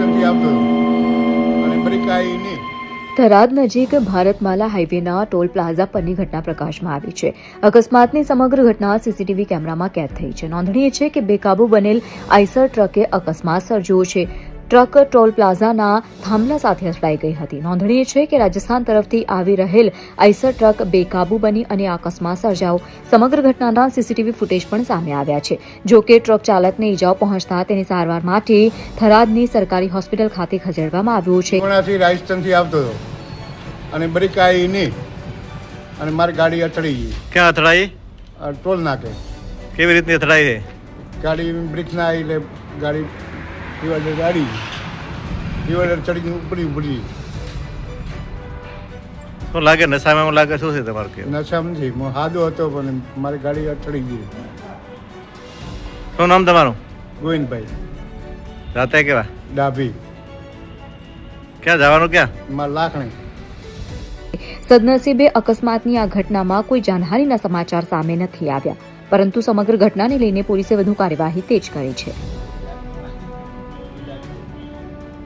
વચનથી આપતો અને બ્રિકાઈ નહીં થરાદ નજીક ભારતમાલા હાઈવેના ટોલ પ્લાઝા પરની ઘટના પ્રકાશમાં આવી છે. અકસ્માતની સમગ્ર ઘટના સીસીટીવી કેમેરામાં કેદ થઈ છે. નોંધનીય છે કે બેકાબુ બનેલ આઈસર ટ્રકે અકસ્માત સર્જ્યો છે. ટ્રક ટોલ પ્લાઝાના થાંભલા સાથે અથડાઈ ગઈ હતી. નોંધનીય છે કે રાજસ્થાન તરફથી આવી રહેલ આઈસર ટ્રક બેકાબુ બની અને આ અકસ્માત સર્જાયો. સમગ્ર ઘટનાના સીસીટીવી ફૂટેજ પણ સામે આવ્યા છે. જો કે ટ્રક ચાલકને ઈજાઓ પહોંચતા તેની સારવાર માટે થરાદની સરકારી હોસ્પિટલ ખાતે ખસેડવામાં આવ્યો છે. રાજસ્થાનથી આવતો હતો. અને બ્રેક આવી નહીં. અને મારી ગાડી અથડી ગઈ. ક્યાં અથડાઈ? ટોલ નાકે. કેવી રીતની અથડાઈ છે? ગાડી બ્રેક ના આવી એટલે ગાડી ડિવાઈડર ગાડી. ડિવાઈડર ચડીને ઉપડી ઉપડી. શું લાગે? નશામાં લાગે? શું છે તમારું કે નશામાં નથી. હું હાદો હતો પણ મારી ગાડી ચડી ગઈ. શું નામ તમારું? ગોવિંદભાઈ. રાતે કેવા? ડાભી. ક્યાં? જવાનું ક્યાં? મારા લાખણી. સદનસીબે અકસ્માતની આ ઘટનામાં કોઈ જાનહાનિના સમાચાર સામે નથી આવ્યા પરંતુ સમગ્ર ઘટનાને લઈને પોલીસે વધુ કાર્યવાહી તેજ કરી છે.